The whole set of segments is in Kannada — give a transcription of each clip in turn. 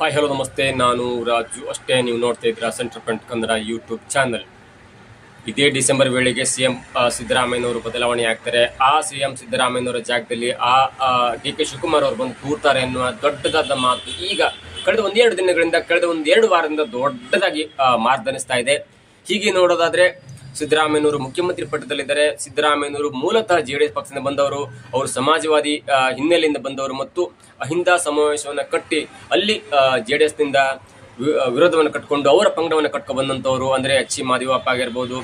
ಹಾಯ್, ಹಲೋ, ನಮಸ್ತೆ. ನಾನು ರಾಜು. ಅಷ್ಟೇ ನೀವು ನೋಡ್ತಾ ಇದ್ದೀರಾ central point Kannada YouTube channel. ಇದೇ ಡಿಸೆಂಬರ್ ವೇಳೆಗೆ ಸಿ ಎಂ ಸಿದ್ದರಾಮಯ್ಯನವರು ಬದಲಾವಣೆ ಆಗ್ತಾರೆ. ಆ ಸಿ ಎಂ ಸಿದ್ದರಾಮಯ್ಯನವರ ಜಾಗದಲ್ಲಿ ಆ ಡಿ ಕೆ ಶಿವಕುಮಾರ್ ಅವರು ಬಂದು ಕೂರ್ತಾರೆ ಅನ್ನುವ ದೊಡ್ಡದಾದ ಮಾತು. ಈಗ ಕಳೆದ ಒಂದೆರಡು ದಿನಗಳಿಂದ, ಕಳೆದ ಒಂದೆರಡು ವಾರದಿಂದ ದೊಡ್ಡದಾಗಿ ಮಾರ್ದನಿಸ್ತಾ ಇದೆ. ಹೀಗೆ ನೋಡೋದಾದ್ರೆ ಸಿದ್ದರಾಮಯ್ಯನವರು ಮುಖ್ಯಮಂತ್ರಿ ಪಟ್ಟದಲ್ಲಿದ್ದಾರೆ. ಸಿದ್ದರಾಮಯ್ಯನವರು ಮೂಲತಃ ಜೆ ಡಿ ಎಸ್ ಪಕ್ಷದಿಂದ ಬಂದವರು. ಅವರು ಸಮಾಜವಾದಿ ಹಿನ್ನೆಲೆಯಿಂದ ಬಂದವರು ಮತ್ತು ಅಹಿಂದ ಸಮಾವೇಶವನ್ನು ಕಟ್ಟಿ ಅಲ್ಲಿ ಜೆ ಡಿ ಎಸ್ನಿಂದ ವಿರೋಧವನ್ನು ಕಟ್ಕೊಂಡು ಅವರ ಪಂಗಡವನ್ನು ಕಟ್ಕೊಂಡು ಬಂದಂಥವರು ಅಂದರೆ ಎಚ್ ಸಿ ಮಾದೇವಪ್ಪ ಆಗಿರ್ಬೋದು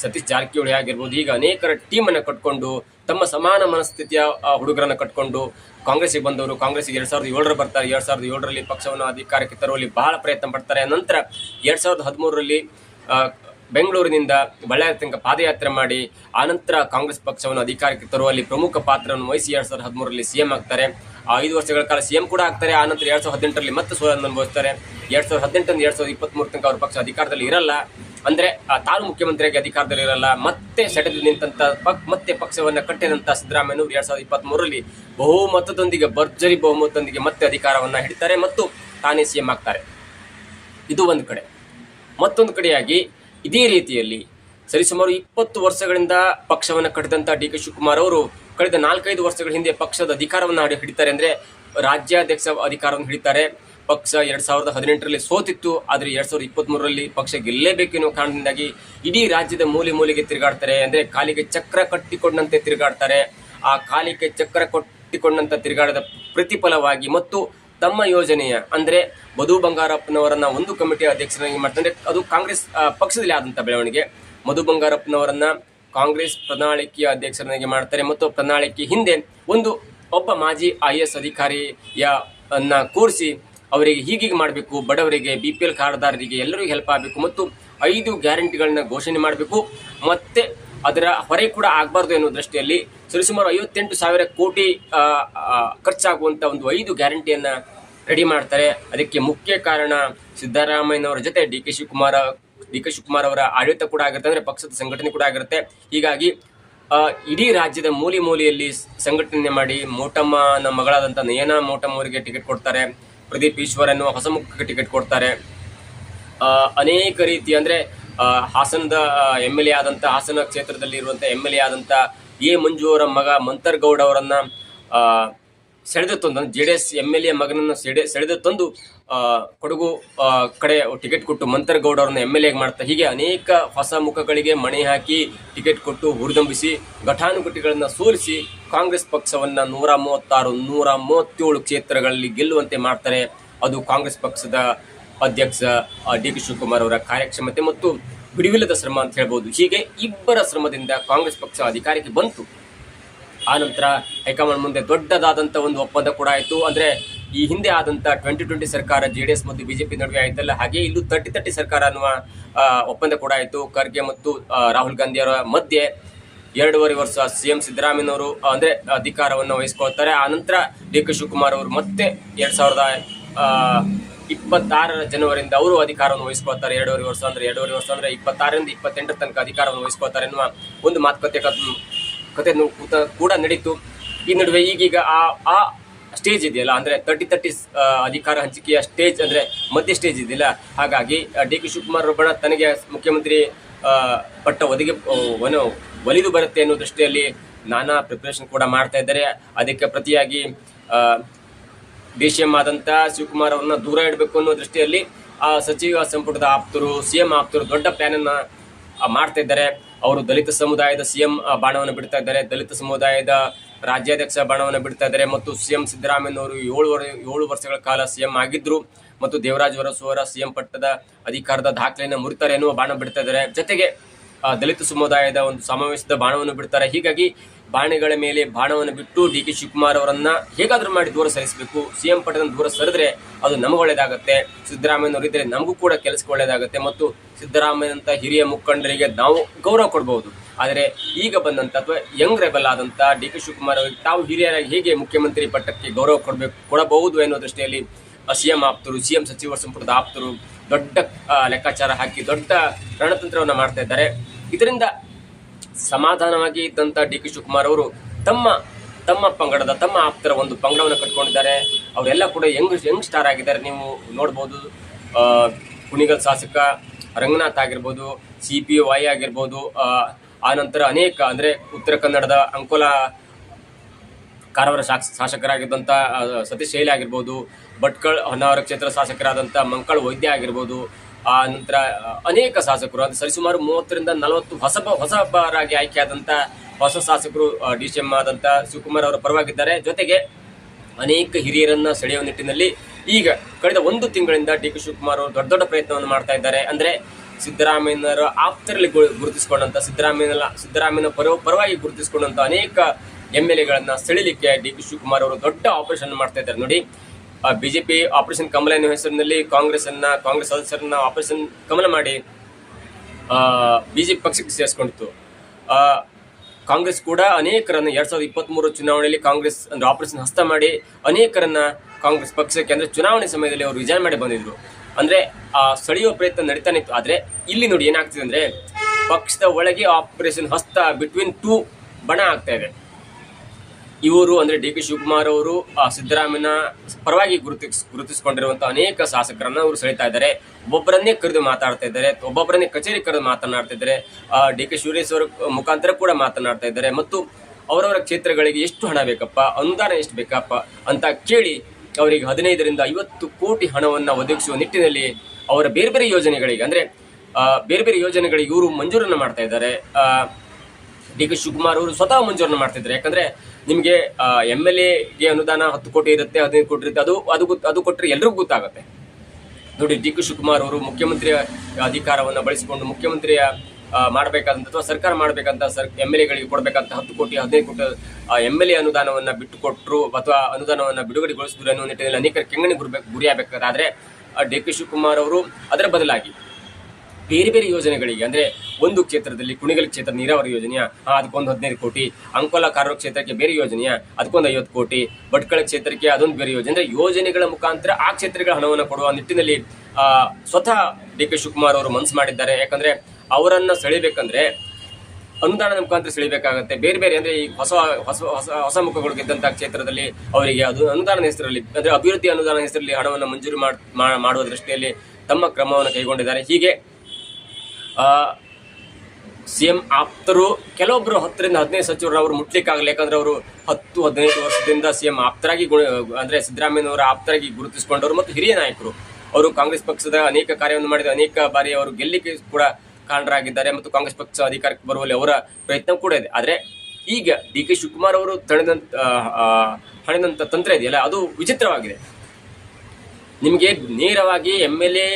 ಸತೀಶ್ ಜಾರಕಿಹೊಳಿ ಆಗಿರ್ಬೋದು ಈಗ ಅನೇಕರ ಟೀಮನ್ನು ಕಟ್ಕೊಂಡು ತಮ್ಮ ಸಮಾನ ಮನಸ್ಥಿತಿಯ ಹುಡುಗರನ್ನು ಕಟ್ಕೊಂಡು ಕಾಂಗ್ರೆಸ್ಸಿಗೆ ಬಂದವರು. ಕಾಂಗ್ರೆಸ್ಗೆ ಎರಡು ಸಾವಿರದ ಏಳರ ಬರ್ತಾರೆ. ಎರಡು ಸಾವಿರದ ಏಳರಲ್ಲಿ ಪಕ್ಷವನ್ನು ಅಧಿಕಾರಕ್ಕೆ ತರುವಲ್ಲಿ ಬಹಳ ಪ್ರಯತ್ನ ಪಡ್ತಾರೆ. ನಂತರ ಎರಡ್ ಸಾವಿರದ ಹದಿಮೂರರಲ್ಲಿ ಬೆಂಗಳೂರಿನಿಂದ ಬಳ್ಳಾರಿ ತನಕ ಪಾದಯಾತ್ರೆ ಮಾಡಿ, ಆನಂತರ ಕಾಂಗ್ರೆಸ್ ಪಕ್ಷವನ್ನು ಅಧಿಕಾರಕ್ಕೆ ತರುವಲ್ಲಿ ಪ್ರಮುಖ ಪಾತ್ರವನ್ನು ವಹಿಸಿ ಎರಡ್ ಸಾವಿರದ ಹದಿಮೂರರಲ್ಲಿ ಸಿಎಂ ಆಗ್ತಾರೆ. ಐದು ವರ್ಷಗಳ ಕಾಲ ಸಿಎಂ ಕೂಡ ಆಗ್ತಾರೆ. ಆನಂತರ ಎರಡ್ ಸಾವಿರದ ಹದಿನೆಂಟರಲ್ಲಿ ಮತ್ತೆ ಸೋಲನ್ನು ಅನುಭವಿಸ್ತಾರೆ. ಎರಡ್ ಸಾವಿರದ ಹದಿನೆಂಟರಿಂದ ಎರಡ್ ಸಾವಿರದ ಇಪ್ಪತ್ತ್ಮೂರು ತನಕ ಅವ್ರ ಪಕ್ಷ ಅಧಿಕಾರದಲ್ಲಿ ಇರಲ್ಲ. ಅಂದ್ರೆ ತಾನು ಮುಖ್ಯಮಂತ್ರಿಯಾಗಿ ಅಧಿಕಾರದಲ್ಲಿ ಇರಲ್ಲ. ಮತ್ತೆ ಸೆಟೆದು ನಿಂತಂತ ಪಕ್, ಮತ್ತೆ ಪಕ್ಷವನ್ನ ಕಟ್ಟಿದಂತ ಸಿದ್ದರಾಮಯ್ಯನವರು ಎರಡ್ ಸಾವಿರದ ಇಪ್ಪತ್ತ್ಮೂರರಲ್ಲಿ ಬಹುಮತದೊಂದಿಗೆ, ಭರ್ಜರಿ ಬಹುಮತದೊಂದಿಗೆ ಮತ್ತೆ ಅಧಿಕಾರವನ್ನ ಹಿಡಿತಾರೆ ಮತ್ತು ತಾನೇ ಸಿಎಂ ಆಗ್ತಾರೆ. ಇದು ಒಂದು ಕಡೆ. ಮತ್ತೊಂದು ಕಡೆಯಾಗಿ ಇದೇ ರೀತಿಯಲ್ಲಿ ಸರಿಸುಮಾರು ಇಪ್ಪತ್ತು ವರ್ಷಗಳಿಂದ ಪಕ್ಷವನ್ನು ಕಟ್ಟಿದಂತ ಡಿ ಕೆ ಶಿವಕುಮಾರ್ ಅವರು ಕಳೆದ ನಾಲ್ಕೈದು ವರ್ಷಗಳ ಹಿಂದೆ ಪಕ್ಷದ ಅಧಿಕಾರವನ್ನು ಹಾಡಿ ಹಿಡಿತಾರೆ ಅಂದ್ರೆ ರಾಜ್ಯಾಧ್ಯಕ್ಷ ಅಧಿಕಾರವನ್ನು ಹಿಡಿತಾರೆ. ಪಕ್ಷ ಎರಡು ಸಾವಿರದ ಹದಿನೆಂಟರಲ್ಲಿ ಸೋತಿತ್ತು, ಆದರೆ ಎರಡು ಸಾವಿರದ ಇಪ್ಪತ್ತ್ಮೂರರಲ್ಲಿ ಪಕ್ಷ ಗೆಲ್ಲೇಬೇಕು ಎನ್ನುವ ಕಾರಣದಿಂದಾಗಿ ಇಡೀ ರಾಜ್ಯದ ಮೂಲೆ ಮೂಲೆಗೆ ತಿರುಗಾಡ್ತಾರೆ. ಅಂದ್ರೆ ಕಾಲಿಗೆ ಚಕ್ರ ಕಟ್ಟಿಕೊಂಡಂತೆ ತಿರುಗಾಡ್ತಾರೆ. ಆ ಕಾಲಿಗೆ ಚಕ್ರ ಕಟ್ಟಿಕೊಂಡಂತ ತಿರುಗಾಡದ ಪ್ರತಿಫಲವಾಗಿ ಮತ್ತು ತಮ್ಮ ಯೋಜನೆಯ, ಅಂದ್ರೆ ಮಧು ಬಂಗಾರಪ್ಪನವರನ್ನ ಒಂದು ಕಮಿಟಿ ಅಧ್ಯಕ್ಷರಾಗಿ ಮಾಡ್ತಾರೆ ಅದು ಕಾಂಗ್ರೆಸ್ ಪಕ್ಷದಲ್ಲಿ ಆದಂತ ಬೆಳವಣಿಗೆ. ಮಧು ಬಂಗಾರಪ್ಪನವರನ್ನ ಕಾಂಗ್ರೆಸ್ ಪ್ರಣಾಳಿಕೆಯ ಅಧ್ಯಕ್ಷರನ್ನಾಗಿ ಮಾಡ್ತಾರೆ ಮತ್ತು ಪ್ರಣಾಳಿಕೆ ಹಿಂದೆ ಒಂದು ಒಬ್ಬ ಮಾಜಿ ಐ ಎಸ್ ಅಧಿಕಾರಿಯ ಅನ್ನ ಕೂರಿಸಿ ಅವರಿಗೆ ಹೀಗೀಗೆ ಮಾಡಬೇಕು, ಬಡವರಿಗೆ, ಬಿ ಪಿ ಎಲ್ ಕಾರ್ಡ್ದಾರರಿಗೆ ಎಲ್ಲರಿಗೂ ಹೆಲ್ಪ್ ಆಗಬೇಕು ಮತ್ತು ಐದು ಗ್ಯಾರಂಟಿಗಳನ್ನ ಘೋಷಣೆ ಮಾಡಬೇಕು. ಮತ್ತೆ ಅದರ ಹೊರೆ ಕೂಡ ಆಗಬಾರ್ದು ಎನ್ನುವ ದೃಷ್ಟಿಯಲ್ಲಿ ಸರಿಸುಮಾರು ಐವತ್ತೆಂಟು ಸಾವಿರ ಕೋಟಿ ಖರ್ಚಾಗುವಂತ ಒಂದು ಐದು ಗ್ಯಾರಂಟಿಯನ್ನ ರೆಡಿ ಮಾಡ್ತಾರೆ. ಅದಕ್ಕೆ ಮುಖ್ಯ ಕಾರಣ ಸಿದ್ದರಾಮಯ್ಯನವರ ಜೊತೆ D K Shivakumar, D K Shivakumar ಅವರ ಆಡಳಿತ ಕೂಡ ಆಗಿರುತ್ತೆ ಅಂದರೆ ಪಕ್ಷದ ಸಂಘಟನೆ ಕೂಡ ಆಗಿರುತ್ತೆ. ಹೀಗಾಗಿ ಇಡೀ ರಾಜ್ಯದ ಮೂಲೆ ಮೂಲೆಯಲ್ಲಿ ಸಂಘಟನೆ ಮಾಡಿ ಮೋಟಮ್ಮನ ಮಗಳಾದಂಥ ನಯನ ಮೋಟಮ್ಮ ಅವರಿಗೆ ಟಿಕೆಟ್ ಕೊಡ್ತಾರೆ. ಪ್ರದೀಪ್ ಈಶ್ವರ್ ಅನ್ನುವ ಹೊಸ ಮುಖಕ್ಕೆ ಟಿಕೆಟ್ ಕೊಡ್ತಾರೆ ಅನೇಕ ರೀತಿ ಅಂದ್ರೆ ಹಾಸನದ ಎಂ ಎಲ್ ಎ ಆದಂತ, ಹಾಸನ ಕ್ಷೇತ್ರದಲ್ಲಿ ಇರುವಂತ ಎಂ ಎಲ್ ಎ ಆದಂತ ಎ ಮಂಜು ಅವರ ಮಗ ಮಂತರ್ ಗೌಡ ಅವರನ್ನ ಸೆಳೆದು ತಂದು J D S M L A ಮಗನನ್ನು ಸೆಡೆ, ಸೆಳೆದು ತಂದು ಕೊಡಗು ಕಡೆ ಟಿಕೆಟ್ ಕೊಟ್ಟು ಮಂತರ್ ಗೌಡ ಅವರನ್ನ ಎಂ ಎಲ್ ಎ ಮಾಡ್ತಾ, ಹೀಗೆ ಅನೇಕ ಹೊಸ ಮುಖಗಳಿಗೆ ಮಣೆ ಹಾಕಿ ಟಿಕೆಟ್ ಕೊಟ್ಟು ಹುರಿದಂಬಿಸಿ, ಘಟಾನುಘಟಿಗಳನ್ನು ಸೋಲಿಸಿ, ಕಾಂಗ್ರೆಸ್ ಪಕ್ಷವನ್ನ ನೂರ ಮೂವತ್ತಾರು, ನೂರ ಮೂವತ್ತೇಳು ಕ್ಷೇತ್ರಗಳಲ್ಲಿ ಗೆಲ್ಲುವಂತೆ ಮಾಡ್ತಾರೆ. ಅದು ಕಾಂಗ್ರೆಸ್ ಪಕ್ಷದ ಅಧ್ಯಕ್ಷ ಡಿ ಕೆ ಶಿವಕುಮಾರ್ ಅವರ ಕಾರ್ಯಕ್ಷಮತೆ ಮತ್ತು ಬಿಡುವಿಲ್ಲದ ಶ್ರಮ ಅಂತ ಹೇಳ್ಬೋದು. ಹೀಗೆ ಇಬ್ಬರ ಶ್ರಮದಿಂದ ಕಾಂಗ್ರೆಸ್ ಪಕ್ಷ ಅಧಿಕಾರಕ್ಕೆ ಬಂತು. ಆನಂತರ ನಂತರ ಹೈಕಮಾಂಡ್ ಮುಂದೆ ದೊಡ್ಡದಾದಂಥ ಒಂದು ಒಪ್ಪಂದ ಕೂಡ ಆಯಿತು. ಅಂದ್ರೆ ಈ ಹಿಂದೆ ಆದಂಥ ಟ್ವೆಂಟಿ ಟ್ವೆಂಟಿ ಸರ್ಕಾರ, ಜೆ ಡಿ ಎಸ್ ಮತ್ತು ಬಿಜೆಪಿ ನಡುವೆ ಆಯ್ತಲ್ಲ, ಹಾಗೆ ಇಲ್ಲೂ ತರ್ಟಿ ತರ್ಟಿ ಸರ್ಕಾರ ಅನ್ನುವ ಒಪ್ಪಂದ ಕೂಡ ಆಯಿತು. ಖರ್ಗೆ ಮತ್ತು ರಾಹುಲ್ ಗಾಂಧಿ ಅವರ ಮಧ್ಯೆ ಎರಡೂವರೆ ವರ್ಷ ಸಿ ಎಂ ಸಿದ್ದರಾಮಯ್ಯನವರು ಅಂದ್ರೆ ಅಧಿಕಾರವನ್ನು ವಹಿಸ್ಕೊಳ್ತಾರೆ. ಆನಂತರ ನಂತರ ಡಿ ಕೆ ಶಿವಕುಮಾರ್ ಅವರು ಮತ್ತೆ ಎರಡ್ ಸಾವಿರದ ಇಪ್ಪತ್ತಾರರ ಜನವರಿಂದ ಅವರು ಅಧಿಕಾರವನ್ನು ವಹಿಸ್ಕೊಳ್ತಾರೆ. ಎರಡೂವರೆ ವರ್ಷ ಅಂದ್ರೆ ಎರಡೂವರೆ ವರ್ಷ ಅಂದ್ರೆ ಇಪ್ಪತ್ತಾರರಿಂದ ಇಪ್ಪತ್ತೆಂಟರ ತನಕ ಅಧಿಕಾರವನ್ನು ವಹಿಸ್ಕೊಳ್ತಾರೆ ಎನ್ನುವ ಒಂದು ಮಾತುಕತೆ ಕಥೆಯನ್ನು ಕೂಡ ನಡೀತು. ಈ ನಡುವೆ ಈಗೀಗ ಆ ಆ ಸ್ಟೇಜ್ ಇದೆಯಲ್ಲ, ಅಂದ್ರೆ ತರ್ಟಿ ತರ್ಟಿ ಅಧಿಕಾರ ಹಂಚಿಕೆಯ ಸ್ಟೇಜ್ ಅಂದ್ರೆ ಮಧ್ಯ ಸ್ಟೇಜ್ ಇದೆಯಲ್ಲ, ಹಾಗಾಗಿ ಡಿ ಕೆ ಶಿವಕುಮಾರ್ ಬಣ ತನಗೆ ಮುಖ್ಯಮಂತ್ರಿ ಪಟ್ಟ ಒದಗಿ ಒಲಿದು ಬರುತ್ತೆ ಅನ್ನೋ ದೃಷ್ಟಿಯಲ್ಲಿ ನಾನಾ ಪ್ರಿಪರೇಷನ್ ಕೂಡ ಮಾಡ್ತಾ ಇದ್ದಾರೆ. ಅದಕ್ಕೆ ಪ್ರತಿಯಾಗಿ ಡಿ ಸಿ ಎಂ ಆದಂತ ಶಿವಕುಮಾರ್ ಅವರನ್ನ ದೂರ ಇಡಬೇಕು ಅನ್ನೋ ದೃಷ್ಟಿಯಲ್ಲಿ ಆ ಸಚಿವ ಸಂಪುಟದ ಆಪ್ತರು, ಸಿಎಂ ಆಪ್ತರು ದೊಡ್ಡ ಪ್ಲಾನ್ ಅನ್ನ ಮಾಡ್ತಾ ಇದ್ದಾರೆ. ಅವರು ದಲಿತ ಸಮುದಾಯದ ಸಿಎಂ ಬಾಣವನ್ನು ಬಿಡ್ತಾ ಇದ್ದಾರೆ. ದಲಿತ ಸಮುದಾಯದ ರಾಜ್ಯಾಧ್ಯಕ್ಷ ಬಾಣವನ್ನು ಬಿಡ್ತಾ ಇದ್ದಾರೆ. ಮತ್ತು ಸಿಎಂ ಸಿದ್ದರಾಮಯ್ಯನವರು ಏಳು ಏಳು ವರ್ಷಗಳ ಕಾಲ ಸಿಎಂ ಆಗಿದ್ರು. ಮತ್ತು ದೇವರಾಜ್ ಅರಸು ಅವರ ಸಿಎಂ ಪಟ್ಟದ ಅಧಿಕಾರದ ದಾಖಲೆಯನ್ನು ಮುರಿತಾರೆ ಎನ್ನುವ ಬಾಣ ಬಿಡ್ತಾ ಇದ್ದಾರೆ. ಜೊತೆಗೆ ದಲಿತ ಸಮುದಾಯದ ಒಂದು ಸಮಾವೇಶದ ಬಾಣವನ್ನು ಬಿಡ್ತಾರೆ. ಹೀಗಾಗಿ ಬಾಣಗಳ ಮೇಲೆ ಬಾಣವನ್ನು ಬಿಟ್ಟು ಡಿ ಕೆ ಶಿವಕುಮಾರ್ ಅವರನ್ನ ಹೇಗಾದರೂ ಮಾಡಿ ದೂರ ಸರಿಸಬೇಕು. ಸಿಎಂ ಪಟ್ಟದ ದೂರ ಸರಿದ್ರೆ ಅದು ನಮಗೆ ಒಳ್ಳೇದಾಗುತ್ತೆ. ಸಿದ್ದರಾಮಯ್ಯನವರು ಇದ್ರೆ ನಮಗೂ ಕೂಡ ಕೆಲಸಕ್ಕೆ ಒಳ್ಳೇದಾಗುತ್ತೆ ಮತ್ತು ಸಿದ್ದರಾಮಯ್ಯನಂತ ಹಿರಿಯ ಮುಖಂಡರಿಗೆ ನಾವು ಗೌರವ ಕೊಡಬಹುದು ಆದರೆ ಈಗ ಬಂದಂತ ಅಥವಾ ಯಂಗ್ ರೆಬಲ್ ಆದಂತ ಡಿ ಕೆ ಶಿವಕುಮಾರ್ ಅವರಿಗೆ ತಾವು ಹಿರಿಯರಾಗಿ ಹೇಗೆ ಮುಖ್ಯಮಂತ್ರಿ ಪಟ್ಟಕ್ಕೆ ಗೌರವ ಕೊಡಬೇಕು, ಕೊಡಬಹುದು ಎನ್ನುವ ದೃಷ್ಟಿಯಲ್ಲಿ ಸಿಎಂ ಆಪ್ತರು ಸಿಎಂ ಸಚಿವ ಸಂಪುಟದ ಆಪ್ತರು ದೊಡ್ಡ ಲೆಕ್ಕಾಚಾರ ಹಾಕಿ ದೊಡ್ಡ ರಣತಂತ್ರವನ್ನು ಮಾಡ್ತಾ ಇದ್ದಾರೆ. ಇದರಿಂದ ಸಮಾಧಾನವಾಗಿ ಇದ್ದಂತ ಡಿ ಕೆ ಶಿವಕುಮಾರ್ ಅವರು ತಮ್ಮ ತಮ್ಮ ಪಂಗಡದ ತಮ್ಮ ಆಪ್ತರ ಒಂದು ಪಂಗಡವನ್ನು ಕಟ್ಕೊಂಡಿದ್ದಾರೆ. ಅವರೆಲ್ಲ ಕೂಡ ಯಂಗ್ ಯಂಗ್ ಸ್ಟಾರ್ ಆಗಿದ್ದಾರೆ. ನೀವು ನೋಡ್ಬೋದು ಕುಣಿಗಲ್ ಶಾಸಕ ರಂಗನಾಥ್ ಆಗಿರ್ಬೋದು ಸಿ ಪಿ ವೈ ಆಗಿರ್ಬೋದು ಆ, ಆನಂತರ ಅನೇಕ ಅಂದರೆ ಉತ್ತರ ಕನ್ನಡದ ಅಂಕೋಲ ಕಾರವಾರ ಶಾಸ ಶಾಸಕರಾಗಿದ್ದಂಥ ಸತೀಶ್ ಶೈಲಿ ಆಗಿರ್ಬೋದು ಭಟ್ಕಳ್ ಹೊನ್ನಾವರ ಕ್ಷೇತ್ರ ಶಾಸಕರಾದಂಥ ಮಂಕಳ್ ವೈದ್ಯ ಆಗಿರ್ಬೋದು ಆ ನಂತರ ಅನೇಕ ಶಾಸಕರು, ಅದು ಸರಿಸುಮಾರು ಮೂವತ್ತರಿಂದ ನಲವತ್ತು ಹೊಸ ಹೊಸಬರಾಗಿ ಆಯ್ಕೆಯಾದಂಥ ಹೊಸ ಶಾಸಕರು ಡಿ ಸಿ ಎಂ ಆದಂಥ ಶಿವಕುಮಾರ್ ಅವರ ಪರವಾಗಿದ್ದಾರೆ. ಜೊತೆಗೆ ಅನೇಕ ಹಿರಿಯರನ್ನು ಸೆಳೆಯುವ ನಿಟ್ಟಿನಲ್ಲಿ ಈಗ ಕಳೆದ ಒಂದು ತಿಂಗಳಿಂದ ಡಿ. ಕೆ. ಶಿವಕುಮಾರ್ ಅವರು ದೊಡ್ಡ ದೊಡ್ಡ ಪ್ರಯತ್ನವನ್ನು ಮಾಡ್ತಾ ಇದ್ದಾರೆ. ಅಂದ್ರೆ ಸಿದ್ದರಾಮಯ್ಯನವರ ಆಪ್ತರಲ್ಲಿ ಗುರುತಿಸಿಕೊಂಡಂಥ ಸಿದ್ದರಾಮಯ್ಯನ ಸಿದ್ದರಾಮಯ್ಯನ ಪರ, ಪರವಾಗಿ ಗುರುತಿಸಿಕೊಂಡಂತ ಅನೇಕ ಎಂ ಎಲ್ ಎಗಳನ್ನು ಸೆಳಿಲಿಕ್ಕೆ ಡಿ. ಕೆ. ಶಿವಕುಮಾರ್ ಅವರು ದೊಡ್ಡ ಆಪರೇಷನ್ ಮಾಡ್ತಾ ಇದ್ದಾರೆ. ನೋಡಿ ಬಿಜೆಪಿ ಆಪರೇಷನ್ ಕಮಲ ಎನ್ನುವ ಹೆಸರಿನಲ್ಲಿ ಕಾಂಗ್ರೆಸ್ ಅನ್ನ ಕಾಂಗ್ರೆಸ್ ಸದಸ್ಯರನ್ನ ಆಪರೇಷನ್ ಕಮಲ ಮಾಡಿ ಬಿಜೆಪಿ ಪಕ್ಷಕ್ಕೆ ಸೇರಿಸ್ಕೊಂಡಿತ್ತು. ಕಾಂಗ್ರೆಸ್ ಕೂಡ ಅನೇಕರನ್ನ ಎರಡ್ ಸಾವಿರದ ಇಪ್ಪತ್ತ್ ಮೂರು ಚುನಾವಣೆಯಲ್ಲಿ ಕಾಂಗ್ರೆಸ್ ಅಂದ್ರೆ ಆಪರೇಷನ್ ಹಸ್ತ ಮಾಡಿ ಅನೇಕರನ್ನ ಕಾಂಗ್ರೆಸ್ ಪಕ್ಷಕ್ಕೆ ಅಂದ್ರೆ ಚುನಾವಣೆ ಸಮಯದಲ್ಲಿ ಅವರು ರಿಜೈನ್ ಮಾಡಿ ಬಂದಿದ್ರು. ಅಂದ್ರೆ ಆ ಸೆಳೆಯುವ ಪ್ರಯತ್ನ ನಡೀತಾನೆ ಇತ್ತು. ಆದ್ರೆ ಇಲ್ಲಿ ನೋಡಿ ಏನಾಗ್ತಿದೆ ಅಂದ್ರೆ ಪಕ್ಷದ ಒಳಗೆ ಆಪರೇಷನ್ ಹಸ್ತ ಬಿಟ್ವೀನ್ ಟೂ ಬಣ ಆಗ್ತಾ ಇದೆ. ಇವರು ಅಂದ್ರೆ ಡಿ ಕೆ ಶಿವಕುಮಾರ್ ಅವರು ಸಿದ್ದರಾಮಯ್ಯನ ಪರವಾಗಿ ಗುರುತಿಸ್ ಗುರುತಿಸಿಕೊಂಡಿರುವಂಥ ಅನೇಕ ಶಾಸಕರನ್ನ ಅವರು ಸೆಳಿತಾ ಇದ್ದಾರೆ. ಒಬ್ಬೊಬ್ಬರನ್ನೇ ಕರೆದು ಮಾತಾಡ್ತಾ ಇದ್ದಾರೆ. ಒಬ್ಬೊಬ್ಬರನ್ನೇ ಕಚೇರಿ ಕರೆದು ಮಾತನಾಡ್ತಾ ಇದ್ದಾರೆ. ಡಿ ಕೆ ಶಿವರೇಶ್ ಅವರ ಮುಖಾಂತರ ಕೂಡ ಮಾತನಾಡ್ತಾ ಇದ್ದಾರೆ. ಮತ್ತು ಅವರವರ ಕ್ಷೇತ್ರಗಳಿಗೆ ಎಷ್ಟು ಹಣ ಬೇಕಪ್ಪ, ಅನುದಾನ ಎಷ್ಟು ಬೇಕಪ್ಪ ಅಂತ ಕೇಳಿ ಅವರಿಗೆ ಹದಿನೈದರಿಂದ ಐವತ್ತು ಕೋಟಿ ಹಣವನ್ನು ಒದಗಿಸುವ ನಿಟ್ಟಿನಲ್ಲಿ ಅವರ ಬೇರೆ ಬೇರೆ ಯೋಜನೆಗಳಿಗೆ, ಅಂದ್ರೆ ಬೇರೆ ಬೇರೆ ಯೋಜನೆಗಳಿಗೆ ಇವರು ಮಂಜೂರನ್ನು ಮಾಡ್ತಾ ಇದ್ದಾರೆ. ಡಿ ಕೆ ಶಿವಕುಮಾರ್ ಅವರು ಸ್ವತಃ ಮಂಜೂರನ್ನು ಮಾಡ್ತಿದ್ರು. ಯಾಕಂದ್ರೆ ನಿಮಗೆ ಎಂ ಎಲ್ ಎಗೆ ಅನುದಾನ ಹತ್ತು ಕೋಟಿ ಇರುತ್ತೆ, ಹದಿನೈದು ಕೋಟಿ ಇರುತ್ತೆ, ಅದು ಅದು ಅದು ಕೊಟ್ಟರೆ ಎಲ್ರಿಗೂ ಗೊತ್ತಾಗುತ್ತೆ. ನೋಡಿ, ಡಿ ಕೆ ಶಿವಕುಮಾರ್ ಅವರು ಮುಖ್ಯಮಂತ್ರಿಯ ಅಧಿಕಾರವನ್ನು ಬಳಸಿಕೊಂಡು ಮುಖ್ಯಮಂತ್ರಿಯ ಮಾಡಬೇಕಾದಂಥ ಅಥವಾ ಸರ್ಕಾರ ಮಾಡಬೇಕಂತ ಸರ್ ಎಂ ಎಲ್ ಎಗಳಿಗೆ ಕೊಡಬೇಕಂತ ಹತ್ತು ಕೋಟಿ, ಹದಿನೈದು ಕೋಟಿ ಎಂ ಎಲ್ ಎ ಅನುದಾನವನ್ನು ಬಿಟ್ಟು ಕೊಟ್ಟರು ಅಥವಾ ಅನುದಾನವನ್ನು ಬಿಡುಗಡೆಗೊಳಿಸಿದ್ರು ಅನ್ನೋ ನಿಟ್ಟಿನಲ್ಲಿ ಅನೇಕ ಕೆಂಗಣಿ ಗುರ್ಬೇಕು ಗುರಿಯಾಗಬೇಕಾದ್ರೆ ಡಿ ಕೆ ಶಿವಕುಮಾರ್ ಅವರು ಅದರ ಬದಲಾಗಿ ಬೇರೆ ಬೇರೆ ಯೋಜನೆಗಳಿಗೆ, ಅಂದ್ರೆ ಒಂದು ಕ್ಷೇತ್ರದಲ್ಲಿ ಕುಣಿಗಲ್ ಕ್ಷೇತ್ರ ನೀರಾವರಿ ಯೋಜನೆಯ ಅದಕ್ಕೊಂದು ಹದಿನೈದು ಕೋಟಿ. ಅಂಕೋಲ ಕಾರೋ ಕ್ಷೇತ್ರಕ್ಕೆ ಬೇರೆ ಯೋಜನೆಯ, ಅದಕ್ಕೊಂದು ಐವತ್ತು ಕೋಟಿ. ಭಟ್ಕಳ ಕ್ಷೇತ್ರಕ್ಕೆ ಅದೊಂದು ಬೇರೆ ಯೋಜನೆ. ಅಂದ್ರೆ ಯೋಜನೆಗಳ ಮುಖಾಂತರ ಆ ಕ್ಷೇತ್ರಗಳ ಹಣವನ್ನು ಕೊಡುವ ನಿಟ್ಟಿನಲ್ಲಿ ಸ್ವತಃ ಡಿ ಕೆ ಶಿವಕುಮಾರ್ ಅವರು ಮನಸ್ಸು ಮಾಡಿದ್ದಾರೆ. ಯಾಕಂದ್ರೆ ಅವರನ್ನು ಸೆಳಿಬೇಕಂದ್ರೆ ಅನುದಾನದ ಮುಖಾಂತರ ಸೆಳಿಬೇಕಾಗತ್ತೆ ಬೇರೆ ಬೇರೆ, ಅಂದ್ರೆ ಈ ಹೊಸ ಹೊಸ ಹೊಸ ಹೊಸ ಮುಖಗಳು ಗೆದ್ದಂಥ ಕ್ಷೇತ್ರದಲ್ಲಿ ಅವರಿಗೆ ಅದು ಅನುದಾನದ ಹೆಸರಲ್ಲಿ, ಅಂದ್ರೆ ಅಭಿವೃದ್ಧಿ ಅನುದಾನ ಹೆಸರಲ್ಲಿ ಹಣವನ್ನು ಮಂಜೂರು ಮಾಡ್- ಮಾಡುವ ದೃಷ್ಟಿಯಲ್ಲಿ ತಮ್ಮ ಕ್ರಮವನ್ನು ಕೈಗೊಂಡಿದ್ದಾರೆ. ಹೀಗೆ ಸಿಎಂ ಆಪ್ತರು ಕೆಲವೊಬ್ಬರು ಹತ್ತರಿಂದ ಹದಿನೈದು ಸಚಿವರು ಅವರು ಮುಟ್ಲಿಕ್ಕಾಗಲಿ, ಯಾಕಂದ್ರೆ ಅವರು ಹತ್ತು, ಹದಿನೈದು ವರ್ಷದಿಂದ ಸಿಎಂ ಆಪ್ತರಾಗಿ ಗುಣ, ಅಂದ್ರೆ ಸಿದ್ದರಾಮಯ್ಯನವರ ಆಪ್ತರಾಗಿ ಗುರುತಿಸಿಕೊಂಡವರು ಮತ್ತು ಹಿರಿಯ ನಾಯಕರು. ಅವರು ಕಾಂಗ್ರೆಸ್ ಪಕ್ಷದ ಅನೇಕ ಕಾರ್ಯವನ್ನು ಮಾಡಿದ, ಅನೇಕ ಬಾರಿ ಅವರು ಗೆಲ್ಲಿಕ್ಕೆ ಕೂಡ ಕಾರಣರಾಗಿದ್ದಾರೆ ಮತ್ತು ಕಾಂಗ್ರೆಸ್ ಪಕ್ಷ ಅಧಿಕಾರಕ್ಕೆ ಬರುವಲ್ಲಿ ಅವರ ಪ್ರಯತ್ನ ಕೂಡ ಇದೆ. ಆದರೆ ಈಗ ಡಿ ಕೆ ಶಿವಕುಮಾರ್ ಅವರು ತಳೆದಂತ ಹಣದಂಥ ತಂತ್ರ ಇದೆಯಲ್ಲ, ಅದು ವಿಚಿತ್ರವಾಗಿದೆ. ನಿಮಗೆ ನೇರವಾಗಿ ಎಂ ಎಲ್ ಎ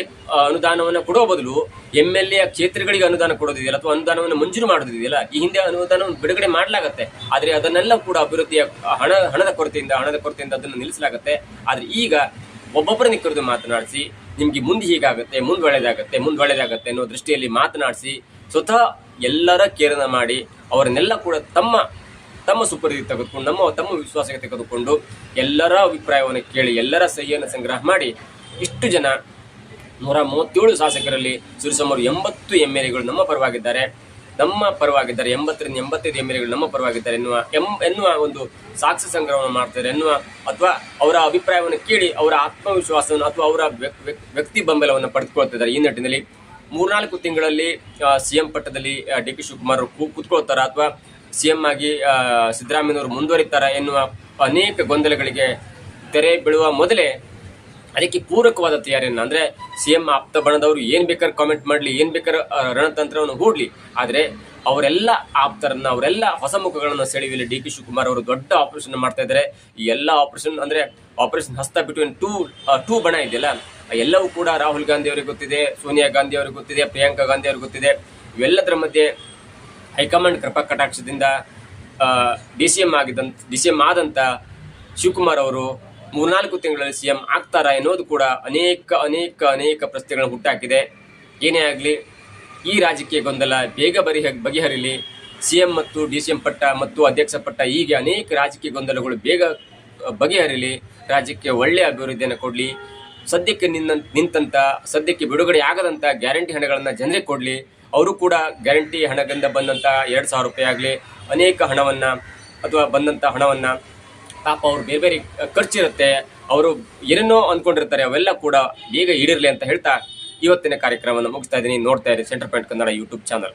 ಅನುದಾನವನ್ನು ಕೊಡುವ ಬದಲು ಎಂ ಎಲ್ ಎ ಕ್ಷೇತ್ರಗಳಿಗೆ ಅನುದಾನ ಕೊಡೋದಿದೆಯಲ್ಲ ಅಥವಾ ಅನುದಾನವನ್ನು ಮಂಜೂರು ಮಾಡೋದಿದೆಯಲ್ಲ, ಈ ಹಿಂದೆ ಅನುದಾನವನ್ನು ಬಿಡುಗಡೆ ಮಾಡಲಾಗತ್ತೆ. ಆದರೆ ಅದನ್ನೆಲ್ಲ ಕೂಡ ಅಭಿವೃದ್ಧಿಯ ಹಣ, ಹಣದ ಕೊರತೆಯಿಂದ ಹಣದ ಕೊರತೆಯಿಂದ ಅದನ್ನು ನಿಲ್ಲಿಸಲಾಗತ್ತೆ. ಆದರೆ ಈಗ ಒಬ್ಬೊಬ್ಬರನ್ನ ಕರೆದು ಮಾತನಾಡಿಸಿ, ನಿಮಗೆ ಮುಂದೆ ಹೀಗಾಗುತ್ತೆ, ಮುಂದೆ ಒಳ್ಳೆಯದಾಗುತ್ತೆ ಮುಂದೆ ಒಳ್ಳೇದಾಗತ್ತೆ ಅನ್ನೋ ದೃಷ್ಟಿಯಲ್ಲಿ ಮಾತನಾಡಿಸಿ, ಸ್ವತಃ ಎಲ್ಲರ ಕೇರನ ಮಾಡಿ ಅವರನ್ನೆಲ್ಲ ಕೂಡ ತಮ್ಮ ತಮ್ಮ ಸುಪರಿಧಿ ತೆಗೆದುಕೊಂಡು, ನಮ್ಮ, ತಮ್ಮ ವಿಶ್ವಾಸಕ್ಕೆ ತೆಗೆದುಕೊಂಡು ಎಲ್ಲರ ಅಭಿಪ್ರಾಯವನ್ನು ಕೇಳಿ, ಎಲ್ಲರ ಸಹಿಯನ್ನು ಸಂಗ್ರಹ ಮಾಡಿ ಇಷ್ಟು ಜನ ನೂರ ಮೂವತ್ತೇಳು ಶಾಸಕರಲ್ಲಿ ಸುರಿಸುಮಾರು ಎಂಬತ್ತು ಎಂ ಎಲ್ ಎಗಳು ನಮ್ಮ ಪರವಾಗಿದ್ದಾರೆ. ನಮ್ಮ ಪರವಾಗಿದ್ದಾರೆ, ಎಂಬತ್ತರಿಂದ ಎಂಬತ್ತೈದು ಎಂ ಎಲ್ ಎಗಳು ನಮ್ಮ ಪರವಾಗಿದ್ದಾರೆ ಎನ್ನುವ, ಎಂ, ಎನ್ನುವ ಒಂದು ಸಾಕ್ಷಿ ಸಂಗ್ರಹವನ್ನು ಮಾಡ್ತಾರೆ ಎನ್ನುವ, ಅಥವಾ ಅವರ ಅಭಿಪ್ರಾಯವನ್ನು ಕೇಳಿ ಅವರ ಆತ್ಮವಿಶ್ವಾಸವನ್ನು ಅಥವಾ ಅವರ ವ್ಯಕ್- ವ್ಯಕ್- ವ್ಯಕ್ತಿ ಬೆಂಬಲವನ್ನು ಪಡೆದುಕೊಳ್ತಿದ್ದಾರೆ ಈ ನಿಟ್ಟಿನಲ್ಲಿ. ಮೂರ್ನಾಲ್ಕು ತಿಂಗಳಲ್ಲಿ ಸಿ ಎಂ ಪಟ್ಟದಲ್ಲಿ ಡಿ ಕೆ ಶಿವಕುಮಾರ್ ಕೂತ್ಕೊಳ್ತಾರ ಅಥವಾ ಸಿಎಂ ಆಗಿ ಸಿದ್ದರಾಮಯ್ಯನವರು ಮುಂದುವರಿತಾರೆ ಎನ್ನುವ ಅನೇಕ ಗೊಂದಲಗಳಿಗೆ ತೆರೆ ಬೀಳುವ ಮೊದಲೇ ಅದಕ್ಕೆ ಪೂರಕವಾದ ತಯಾರಿಯನ್ನು, ಅಂದರೆ ಸಿ ಎಂ ಆಪ್ತ ಬಣದವರು ಏನು ಬೇಕಾದ್ರೆ ಕಾಮೆಂಟ್ ಮಾಡಲಿ, ಏನು ಬೇಕಾದ್ರೆ ರಣತಂತ್ರವನ್ನು ಹೂಡಲಿ. ಆದರೆ ಅವರೆಲ್ಲ ಆಪ್ತರನ್ನ, ಅವರೆಲ್ಲ ಹೊಸ ಮುಖಗಳನ್ನು ಸೆಳೆಯುವಲ್ಲಿ ಡಿ ಕೆ ಶಿವಕುಮಾರ್ ಅವರು ದೊಡ್ಡ ಆಪರೇಷನ್ ಮಾಡ್ತಾ ಇದ್ದಾರೆ. ಈ ಎಲ್ಲ ಆಪರೇಷನ್ ಅಂದರೆ ಆಪರೇಷನ್ ಹಸ್ತ ಬಿಟ್ವೀನ್ ಟೂ ಟೂ ಬಣ ಇದೆಯಲ್ಲ ಎಲ್ಲವೂ ಕೂಡ ರಾಹುಲ್ ಗಾಂಧಿ ಅವರಿಗೆ ಗೊತ್ತಿದೆ, ಸೋನಿಯಾ ಗಾಂಧಿ ಅವರಿಗೆ ಗೊತ್ತಿದೆ, ಪ್ರಿಯಾಂಕಾ ಗಾಂಧಿ ಅವರಿಗೆ ಗೊತ್ತಿದೆ. ಇವೆಲ್ಲದರ ಮಧ್ಯೆ ಹೈಕಮಾಂಡ್ ಕೃಪಾ ಕಟಾಕ್ಷದಿಂದ ಡಿ ಸಿ ಎಂ ಆಗಿದ್ದಂತ ಡಿ ಸಿ ಎಂ ಆದಂತ ಶಿವಕುಮಾರ್ ಅವರು ಮೂರ್ನಾಲ್ಕು ತಿಂಗಳಲ್ಲಿ ಸಿ ಎಂ ಆಗ್ತಾರಾ ಎನ್ನುವುದು ಕೂಡ ಅನೇಕ ಅನೇಕ ಅನೇಕ ಪ್ರಶ್ನೆಗಳನ್ನು ಹುಟ್ಟಾಕಿದೆ. ಏನೇ ಆಗಲಿ, ಈ ರಾಜಕೀಯ ಗೊಂದಲ ಬೇಗ ಬರಿಹ ಬಗೆಹರಿಲಿ. ಸಿ ಎಂ ಮತ್ತು ಡಿ ಸಿ ಎಂ ಪಟ್ಟ ಮತ್ತು ಅಧ್ಯಕ್ಷ ಪಟ್ಟ ಹೀಗೆ ಅನೇಕ ರಾಜಕೀಯ ಗೊಂದಲಗಳು ಬೇಗ ಬಗೆಹರಿಲಿ. ರಾಜ್ಯಕ್ಕೆ ಒಳ್ಳೆಯ ಅಭಿವೃದ್ಧಿಯನ್ನು ಕೊಡಲಿ. ಸದ್ಯಕ್ಕೆ ನಿನ್ನ ನಿಂತಂಥ ಸದ್ಯಕ್ಕೆ ಬಿಡುಗಡೆ ಆಗದಂಥ ಗ್ಯಾರಂಟಿ ಹಣಗಳನ್ನು ಜನರಿಗೆ ಕೊಡಲಿ. ಅವರು ಕೂಡ ಗ್ಯಾರಂಟಿ ಹಣದಿಂದ ಬಂದಂಥ ಎರಡು ಸಾವಿರ ರೂಪಾಯಿ ಆಗಲಿ, ಅನೇಕ ಹಣವನ್ನ ಅಥವಾ ಬಂದಂಥ ಹಣವನ್ನು ಪಾಪ ಅವ್ರು ಬೇರೆ ಬೇರೆ ಖರ್ಚಿರುತ್ತೆ. ಅವರು ಏನೇನೋ ಅಂದ್ಕೊಂಡಿರ್ತಾರೆ ಅವೆಲ್ಲ ಕೂಡ ಬೇಗ ಈಡಿರಲಿ ಅಂತ ಹೇಳ್ತಾ ಇವತ್ತಿನ ಕಾರ್ಯಕ್ರಮವನ್ನು ಮುಗಿಸ್ತಾ ಇದ್ದೀನಿ. ನೋಡ್ತಾ ಇರಿ center point Kannada YouTube channel.